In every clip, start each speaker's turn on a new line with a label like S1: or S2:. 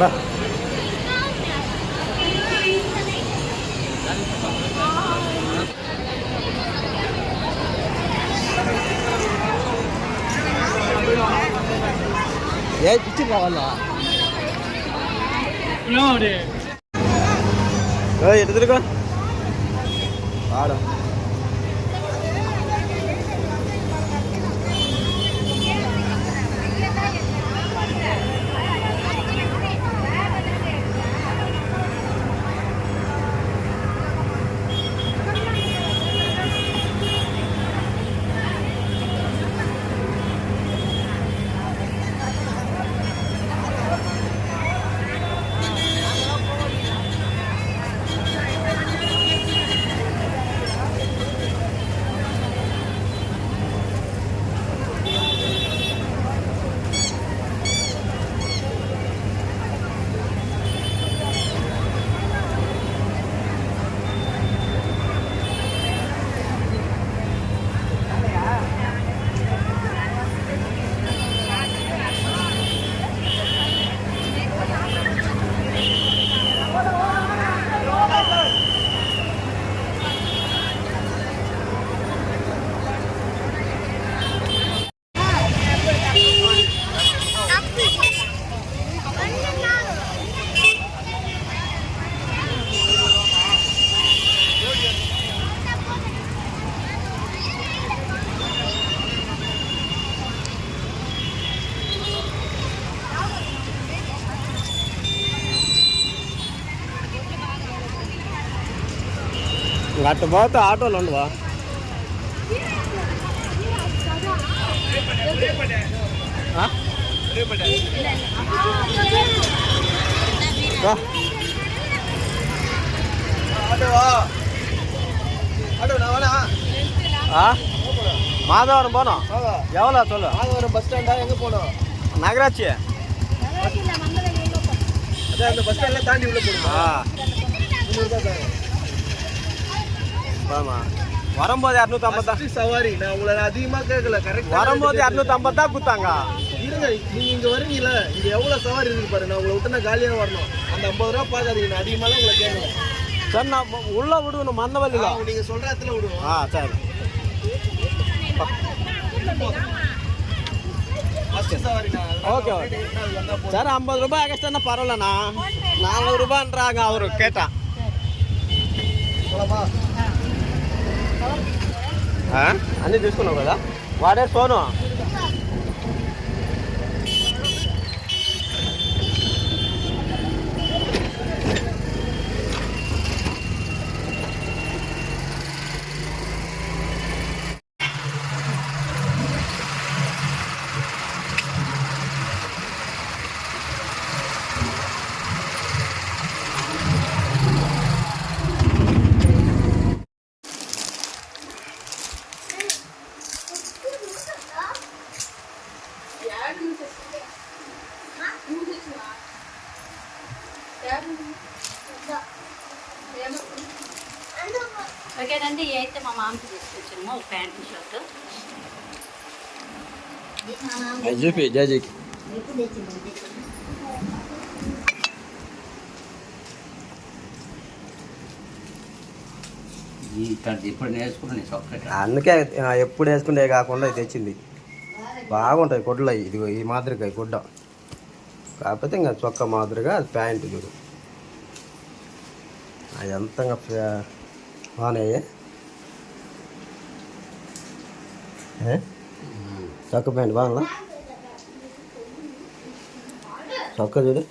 S1: బా ఏ పిచ్చి కావాలా ఎటు తిరుగు ఆడ అట్టు పోతే ఆటోలు ఉండవా ఆ? రా. ఆ? மாதவரம் போனோம் எவ்வளோ சொல்லு
S2: மாதவரம் பஸ் ஸ்டாண்டா எங்க போனோம்
S1: நகராட்சி
S2: அதான் அந்த பஸ் ஸ்டாண்ட்ல தாண்டி உள்ள போகணும்
S1: ஆ
S2: முந்நூறுபா தாங்க
S1: ஆமா. வரும்போது இரநூத்தம்பது
S2: சவாரி. நான் உங்களை நான் அதிகமா கேட்கல. கரெக்ட்
S1: வரும்போது இரநூத்தம்பது தான் கொடுத்தாங்க
S2: இருங்க நீங்க இங்க வரீங்கல்ல இங்க எவ்வளவு சவாரி இருக்கு பாரு. நான் உங்களை விட்டு நான் காலியா வரணும். அந்த ஐம்பது ரூபா பார்க்காதீங்க. நான் அதிகமாலாம் உங்களை கேட்கல.
S1: சரி நான் உள்ள விடுவேன் மந்தவல்லியில்.
S2: ஆ, நீங்க சொல்ற இடத்துல விடுவோம்.
S1: ஆ சரி.
S2: ஃபர்ஸ்ட் சவாரி நான்
S1: ஓகே ஓகே. சரி ஐம்பது ரூபாய் எக்ஸ்ட்ரா பரவாயில்லண்ணா நானூறு ரூபான்றாங்க அவரு கேட்டான்? అన్నీ తీసుకున్నావు కదా? వాడే సోను.
S3: ఈ అయితే మా మామకి తీసుకొచ్చాము ఒక ప్యాంట్ షర్ట్.
S1: చూపి జేజీకి. అందుకే ఎప్పుడు వేసుకుంటే కాకుండా ఇది తెచ్చింది. బాగుంటాయి గుడ్లు అవి ఇదిగో ఈ మాదిరిగా ఈ గుడ్డ. కాకపోతే ఇంకా చొక్క మాదిరిగా అది ప్యాంట్ చూడు. అది ఎంతంగా బాగున్నాయి? ఏ? చొక్క ప్యాంట్ బాగుందా చొక్క చూడు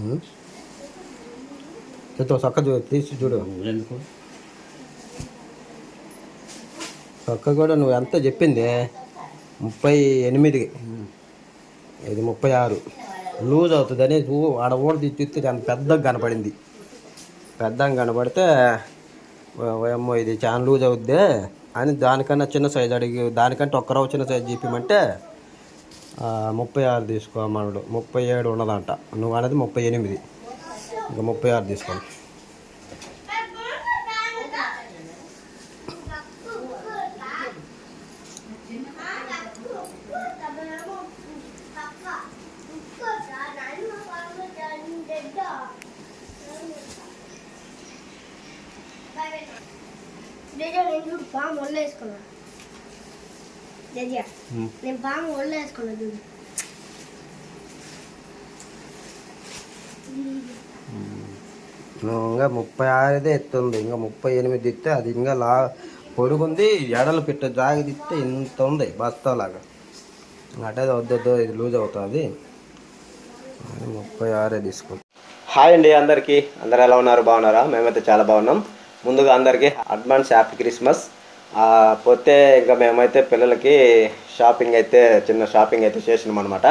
S1: ఉం. చేతో చొక్క చూ తీసి చూడు
S4: ఊరెందుకు
S1: చొక్క కూడా నువ్వు ఎంత చెప్పింది ముప్పై ఎనిమిది ఇది ముప్పై ఆరు. లూజ్ అవుతుందని ఊ- ఆడ ఊడ తీసి అంత పెద్దగా కనపడింది. పెద్దగా కనపడితే ఏమో ఇది చాలా లూజ్ అవుద్ది అని దానికన్నా చిన్న సైజు అడిగి దానికంటే ఒక్కరవ చిన్న సైజ్ చెప్పమంటే ముప్పై ఆరు తీసుకోమన్నాడు ముప్పై ఏడు ఉన్నదంట. నువ్వు అనేది ముప్పై ఎనిమిది. ఇంకా ముప్పై ఆరు తీసుకోండి
S5: నేను చూడు పాము ఒళ్ళు వేసుకున్నా. నేను పాము ఒళ్ళు వేసుకున్నా చూడు.
S1: ఇంకా ముప్పై ఆరుదే ఎత్తుంది ఇంకా ముప్పై ఎనిమిది ఇస్తే అది ఇంకా లా పొడుగుంది ఎడలు పెట్ట జాగదిస్తే ఇంత ఉంది బస్తాలాగా. అటే వద్దొద్దు ఇది లూజ్ అవుతుంది. ముప్పై ఆరే తీసుకుంది హాయ్ అండి అందరికీ. అందరు ఎలా ఉన్నారు? బాగున్నారా? మేమైతే చాలా బాగున్నాం. ముందుగా అందరికీ అడ్వాన్స్ హ్యాపీ క్రిస్మస్. పోతే ఇంకా మేమైతే పిల్లలకి షాపింగ్ అయితే చిన్న షాపింగ్ అయితే చేసినాం అనమాట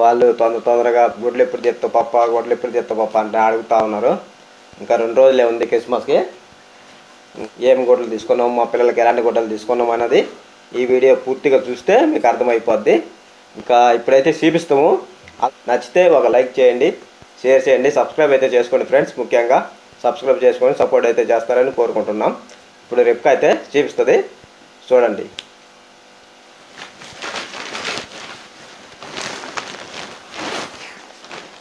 S1: వాళ్ళు తొందర తొందరగా గుడ్లు ఎప్పుడు తెస్తావు పప్ప గుడ్లు ఎప్పుడు తెస్తావు పప్ప అంటే అడుగుతా ఉన్నారు. ఇంకా రెండు రోజులే ఉంది క్రిస్మస్కి. ఏం గుడ్లు తీసుకున్నాం మా పిల్లలకి ఎలాంటి గుడ్డలు తీసుకున్నాం అన్నది ఈ వీడియో పూర్తిగా చూస్తే మీకు అర్థమైపోద్ది. ఇంకా ఇప్పుడైతే చూపిస్తాము. నచ్చితే ఒక లైక్ చేయండి షేర్ చేయండి సబ్స్క్రైబ్ అయితే చేసుకోండి ఫ్రెండ్స్ ముఖ్యంగా. సబ్స్క్రైబ్ చేసుకొని సపోర్ట్ అయితే చేస్తారని కోరుకుంటున్నాం. ఇప్పుడు రేపు అయితే చూపిస్తుంది. చూడండి.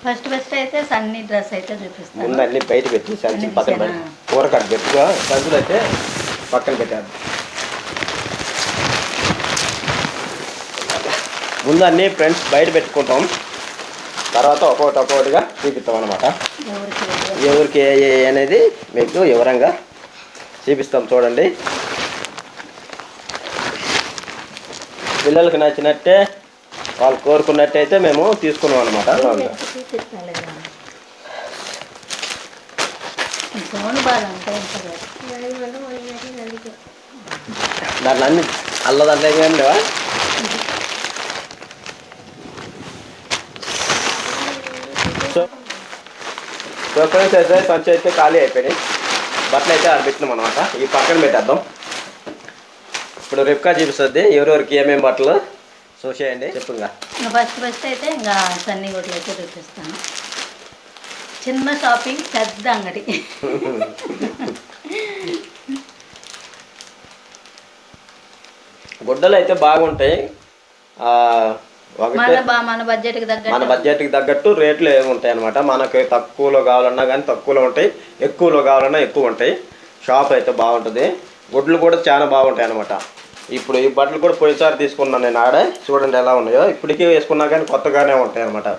S3: ఫస్ట్ ఫస్ట్ అయితే సన్నీ డ్రెస్ అయితే చూపిస్తాను.
S1: ముందు అన్ని బయట పెట్టి సంచి పక్కన పెట్టి కట్ పెట్టుకో. సంచులు అయితే పక్కన పెట్టారు ముందు అన్ని ఫ్రెండ్స్ బయట పెట్టుకుంటాం. తర్వాత ఒక్కొక్కటి ఒక్కొక్కటిగా చూపిస్తాం అనమాట
S3: ఎవరికి
S1: ఏ అనేది మీకు వివరంగా చూపిస్తాం చూడండి. పిల్లలకు నచ్చినట్టే వాళ్ళు కోరుకున్నట్టయితే మేము తీసుకున్నాం అనమాట దాంట్లో అన్ని అల్ల దాంట్లో ఏం లేవా? సో సో ఫ్రెండ్స్ అయితే సంచి అయితే ఖాళీ అయిపోయినాయి. బట్టలు అయితే ఆడ పెట్టినాం అనమాట ఈ పక్కన పెట్టేద్దాం. ఇప్పుడు రిప్కా చూపిస్తుంది ఎవరెవరికి ఏమేమి బట్టలు. చూసేయండి చెప్పుగా.
S3: ఫస్ట్ ఫస్ట్ అయితే ఇంకా సన్నీ గుడ్లు అయితే చూపిస్తాను. చిన్న షాపింగ్ పెద్ద అంగడి.
S1: గుడ్డలు అయితే బాగుంటాయి.
S3: మన
S1: ఒకటే
S3: బా మన బడ్జెట్కి తగ్గట్టు.
S1: తగ్గట్టు రేట్లు ఏమి ఉంటాయి అనమాట మనకి తక్కువలో కావాలన్నా కానీ తక్కువలో ఉంటాయి ఎక్కువలో కావాలన్నా ఎక్కువ ఉంటాయి. షాప్ అయితే బాగుంటుంది. గుడ్లు కూడా చాలా బాగుంటాయి అనమాట ఇప్పుడు ఈ బట్టలు కూడా పోయినసారి తీసుకున్నాను నేను ఆడే. చూడండి ఎలా ఉన్నాయో. ఇప్పటికీ వేసుకున్నా కానీ కొత్తగానే ఉంటాయి అనమాట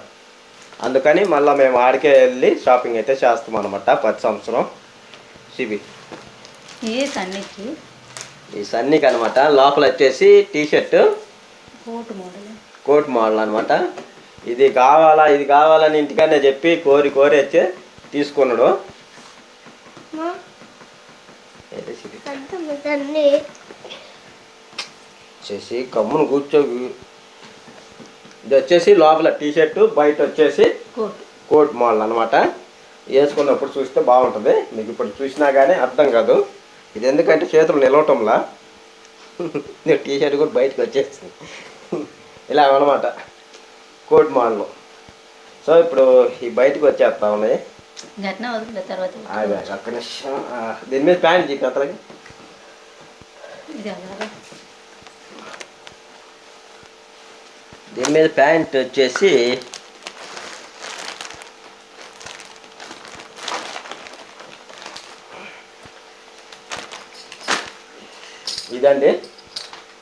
S1: అందుకని మళ్ళీ మేము ఆడికే వెళ్ళి షాపింగ్ అయితే చేస్తాం అనమాట ప్రతి సంవత్సరం. సిబి.
S3: ఈ సన్నీకి?
S1: ఈ సన్నీకి అనమాట లోపల వచ్చేసి T shirt
S3: coat model.
S1: Coat model అనమాట ఇది కావాలా ఇది కావాలని ఇంటికనే చెప్పి కోరి కోరి వచ్చి తీసుకున్నాడు. వచ్చేసి కమ్మును కూర్చో ఇది వచ్చేసి లోపల టీ షర్ట్ బయట వచ్చేసి
S3: కోటు
S1: మోడల్ అనమాట వేసుకున్నప్పుడు చూస్తే బాగుంటుంది. మీకు ఇప్పుడు చూసినా కానీ అర్థం కాదు. ఇది ఎందుకంటే చేతులు నిలవటంలా. టీ షర్ట్ కూడా బయటకు వచ్చేసింది. ఇలా అనమాట కోట్ మోడల్ సో ఇప్పుడు ఈ బయటకు వచ్చేస్తా ఉన్నాయి ఒక్క నిమిషం. దీని మీద ప్యాంట్ చెప్పి
S3: అలాగా
S1: దీని మీద ప్యాంట్ వచ్చేసి ఇదండి.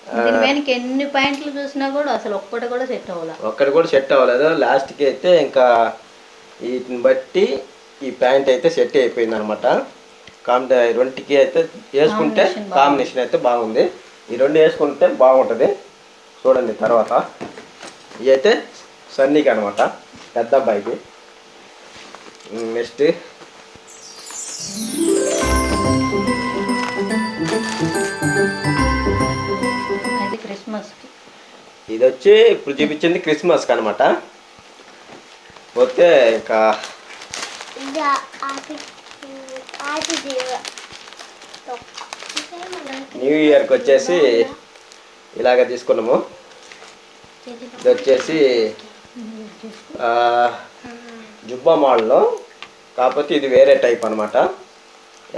S1: ఆ,
S3: దీని వెనక ఎన్ని పాయింట్లు చూసినా కూడా అసలు ఒక్కటి కూడా సెట్ అవ్వాల.
S1: ఒక్కటి కూడా సెట్ అవ్వలేదు. లాస్ట్కి అయితే ఇంకా వీటిని బట్టి ఈ ప్యాంట్ అయితే సెట్ అయిపోయింది అనమాట కాంబి రెండుకి అయితే వేసుకుంటే. కాంబినేషన్ అయితే బాగుంది. ఈ రెండు వేసుకుంటే బాగుంటుంది. చూడండి తర్వాత. ఇవి అయితే సన్నీకి అనమాట. పెద్ద అబ్బాయికి. నెక్స్ట్. ఇది వచ్చి ఇప్పుడు చూపించింది క్రిస్మస్కి అనమాట పోతే ఇంకా న్యూ ఇయర్కి వచ్చేసి ఇలాగ తీసుకున్నాము. ఇది వచ్చేసి జుబ్బా మోడల్లో కాకపోతే ఇది వేరే టైప్ అనమాట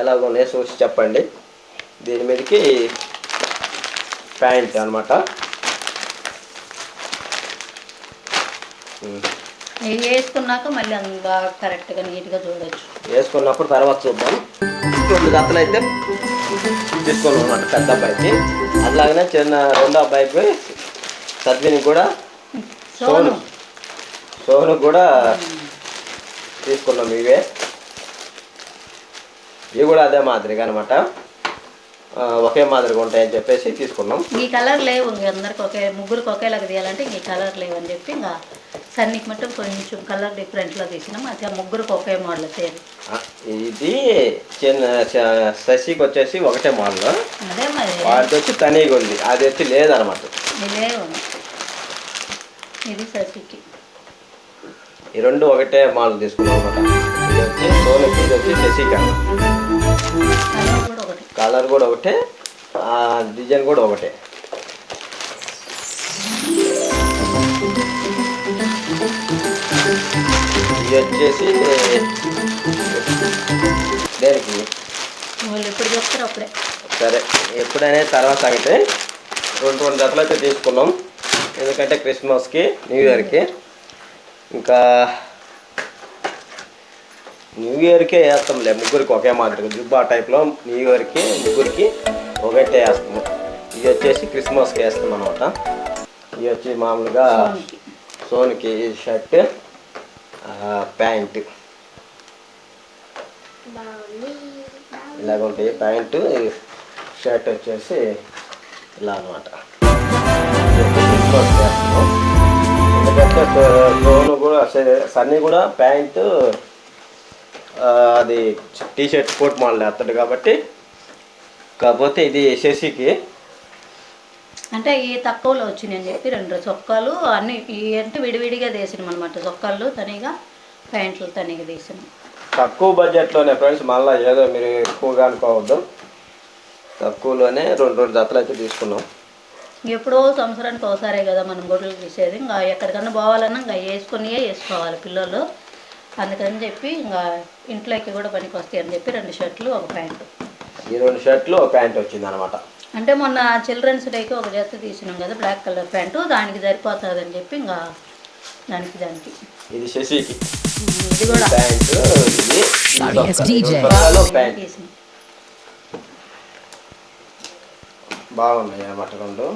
S1: ఎలాగోనే చూసి చెప్పండి. దీని మీదకి ప్యాంట్ అనమాట
S3: ఇవి వేసుకున్నాక మళ్ళీ అంతా కరెక్ట్గా నీట్గా చూడొచ్చు.
S1: వేసుకున్నప్పుడు తర్వాత చూద్దాం. రెండు జతలు అయితే తీసుకున్నాం అనమాట పెద్ద అబ్బాయికి. అట్లాగనే చిన్న రెండో అబ్బాయికి సద్విని కూడా
S3: సోను.
S1: సోను కూడా తీసుకున్నాం ఇవే. ఇవి కూడా అదే మాదిరిగా అనమాట ఒకే మాదిరిగా ఉంటాయని చెప్పేసి తీసుకున్నాం.
S3: ఈ కలర్ లేవు అందరికి ఒకే ముగ్గురికి ఒకేలాగా తీయాలంటే ఈ కలర్ లేవు అని చెప్పి ఇంకా సన్నికి మట్టుకు కొంచెం కలర్ డిఫరెంట్లో తీసినాం. అది ముగ్గురికి ఒకే మోడల్
S1: ఆ, ఇది చిన్న శశికి వచ్చేసి ఒకటే మోడల్
S3: అదే మరి.
S1: వాడికి వచ్చి తనీగా ఉంది. అది వచ్చి లేదనమాట.
S3: లేవు. ఇది శశికి.
S1: ఈ రెండు ఒకటే మోడల్ తీసుకున్నాం అనమాట వచ్చి సోనికి ఇది వచ్చి.
S3: కలర్ కూడా ఒకటి
S1: డిజైన్ కూడా ఒకటే. ఇది వచ్చేసి దేనికి?
S3: ఎప్పుడు చెప్తారు అప్పుడే.
S1: సరే ఎప్పుడైనా తర్వాత సంగతి రెండు రెండు జతలు అయితే తీసుకున్నాం. ఎందుకంటే క్రిస్మస్కి న్యూ ఇయర్కి. ఇంకా న్యూ ఇయర్కే వేస్తాంలే ముగ్గురికి ఒకే మాదిరిగా జుబ్బా టైప్లో న్యూ ఇయర్కి ముగ్గురికి ఒకటే వేస్తాము. ఇది వచ్చేసి క్రిస్మస్కి వేస్తాం అనమాట ఇది వచ్చి మామూలుగా
S3: సోనికి.
S1: Shirt pant. ఇలాగ ఉంటాయి. ప్యాంటు షర్ట్ వచ్చేసి ఇలా అనమాట ఎందుకంటే సోను కూడా సన్నీ కూడా ప్యాంటు అది టీ షర్ట్ కోట్ మోడల్ వేస్తాడు కాబట్టి. కాకపోతే ఇది శశికి
S3: అంటే ఈ తక్కువలో వచ్చినాయి అని చెప్పి రెండు చొక్కాలు అన్ని ఈ అంటే విడివిడిగా తీసినాం అనమాట చొక్కాలు తనిగా ప్యాంట్లు తనిగా తీసినాం.
S1: తక్కువ బడ్జెట్లోనే ఫ్రెండ్స్ మళ్ళీ ఏదో మీరు ఎక్కువగా అనుకోవద్దు. తక్కువలోనే రెండు రెండు జతలు అయితే తీసుకున్నాం.
S3: ఎప్పుడో సంవత్సరానికి ఒకసారే కదా మనం గొడ్లు తీసేది. ఇంకా ఎక్కడికన్నా పోవాలన్నా ఇంకా వేసుకునియే వేసుకోవాలి పిల్లలు. అందుకని చెప్పి ఇంకా ఇంట్లోకి కూడా పనికి వస్తాయి అని చెప్పి రెండు షర్ట్లు ఒక ప్యాంటు.
S1: ఈ రెండు షర్ట్లు ఒక ప్యాంట్ వచ్చింది అనమాట
S3: అంటే మొన్న చిల్డ్రన్స్ డేకి ఒక జత తీసినాం కదా బ్లాక్ కలర్ ప్యాంటు దానికి సరిపోతుంది అని చెప్పి ఇంకా దానికి దానికి.
S1: ఇది శశికి.
S3: ఇది కూడా.
S1: ప్యాంట్ ఇది
S6: Yes, DJ.
S1: ప్యాంట్.
S3: తీసినాం.
S1: బాగున్నాయి అన్నమాట రెండు?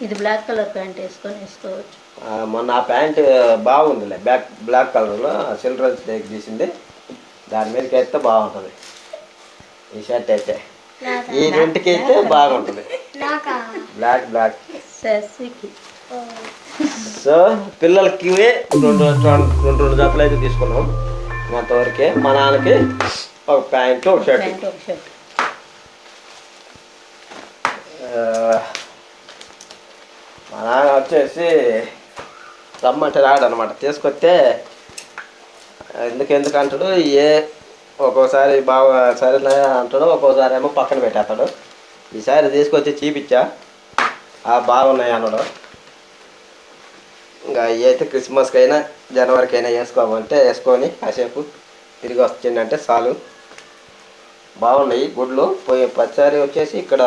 S3: ఇది బ్లాక్ కలర్ ప్యాంట్ వేసుకొని వేసుకోవచ్చు.
S1: ఆ, మొన్న ఆ ప్యాంట్ బాగుందిలే. బ్లాక్ బ్లాక్ కలర్లో చిల్డ్రన్స్ డేకి తీసింది దాని మీదకి అయితే బాగుంటుంది. ఈ షర్ట్ అయితే. ఈ రెండుకి అయితే బాగుంటుంది.
S5: నాకా?
S1: Black black. సో పిల్లలకి రెండు రెండు రెండు జతలు అయితే తీసుకున్నాం. అంతవరకే మా నాన్నకి ఒక ప్యాంట్ ఒక షర్ట్
S3: ప్యాంట్ ఒక షర్ట్
S1: మా నాన్న వచ్చేసి రమ్మంటే రాడు అనమాట తీసుకొస్తే ఎందుకు ఎందుకు అంటాడు ఏ ఒక్కోసారి బాగా సరే అంటాడు ఒక్కోసారి ఏమో పక్కన పెట్టేస్తాడు. ఈసారి తీసుకొచ్చి చూపించా ఆ బాగున్నాయి అన్నాడు. ఇంకా అయితే క్రిస్మస్కి అయినా జనవరికి అయినా వేసుకోమంటే వేసుకొని కాసేపు తిరిగి వచ్చిందంటే చాలు. బాగున్నాయి గుడ్లు. పోయి పచ్చారి వచ్చేసి ఇక్కడ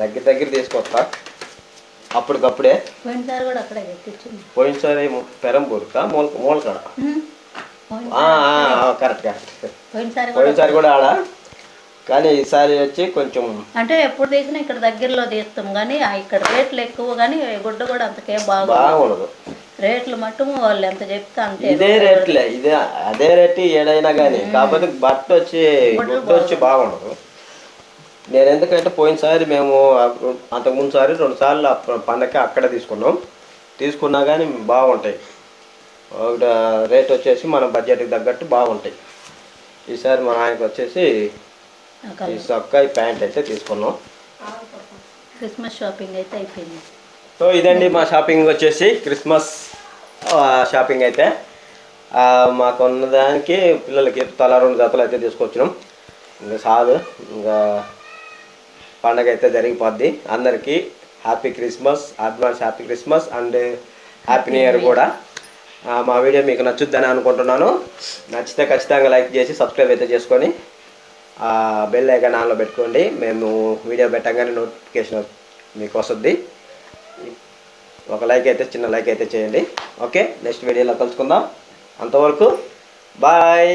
S1: దగ్గర దగ్గర తీసుకొస్తా. అప్పటికప్పుడే
S3: పోయినసారి కూడా అక్కడే తెప్పించింది
S1: పోయినసారి పెరంబూరుకా మూల మూలకాడ? Correct correct.
S3: పోయినసారి కూడా
S1: ఆడ? కానీ ఈసారి వచ్చి కొంచెం
S3: అంటే ఎప్పుడు తీసినా ఇక్కడ దగ్గరలో తీస్తాం కానీ ఇక్కడ రేట్లు ఎక్కువ కానీ గుడ్డ కూడా అంతకేం బాగా
S1: బాగుండదు.
S3: రేట్లు మట్టు వాళ్ళు ఎంత చెప్తే అంతే.
S1: ఇదే రేట్లే ఇదే అదే రేటు ఏడైనా కానీ కాకపోతే బట్ట వచ్చి గుడ్డ వచ్చి బాగుండదు. నేను ఎందుకంటే పోయినసారి మేము అంతకుముందు సారి రెండు సార్లు పండగకి అక్కడే తీసుకున్నాం. తీసుకున్నా కానీ బాగుంటాయి. రేట్ వచ్చేసి మన బడ్జెట్కి తగ్గట్టు బాగుంటాయి. ఈసారి మా ఆయనకి వచ్చేసి ఈ. సొక్క ఈ ప్యాంట్ అయితే తీసుకున్నాం.
S3: క్రిస్మస్ షాపింగ్ అయితే అయిపోయింది.
S1: సో ఇదండి మా షాపింగ్ వచ్చేసి క్రిస్మస్ షాపింగ్ అయితే. మాకున్న దానికి పిల్లలకి తల రెండు జతలు అయితే తీసుకొచ్చినాం. ఇంకా చాలు ఇంకా పండగ అయితే జరిగిపోద్ది. అందరికీ happy Christmas advance happy Christmas and happy new year కూడా. మా వీడియో మీకు నచ్చుద్దని అనుకుంటున్నాను. నచ్చితే ఖచ్చితంగా లైక్ చేసి సబ్స్క్రైబ్ అయితే చేసుకొని బెల్ ఐకాన్ ఆన్లో పెట్టుకోండి. మేము వీడియో పెట్టగానే నోటిఫికేషన్ మీకు వస్తుంది ఒక లైక్ అయితే చిన్న లైక్ అయితే చేయండి. ఓకే నెక్స్ట్ వీడియోలో కలుసుకుందాం. అంతవరకు బాయ్!